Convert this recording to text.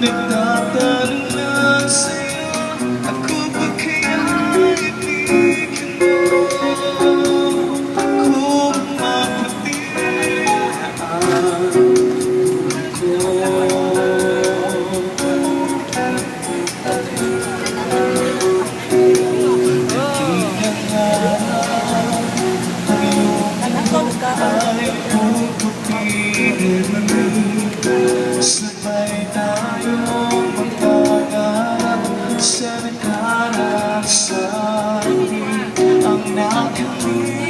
Nagtatanong lang sa'yo Ako ba kaya ibigin mo Kung mapatinaan ko Ay, pupupirin and I leave.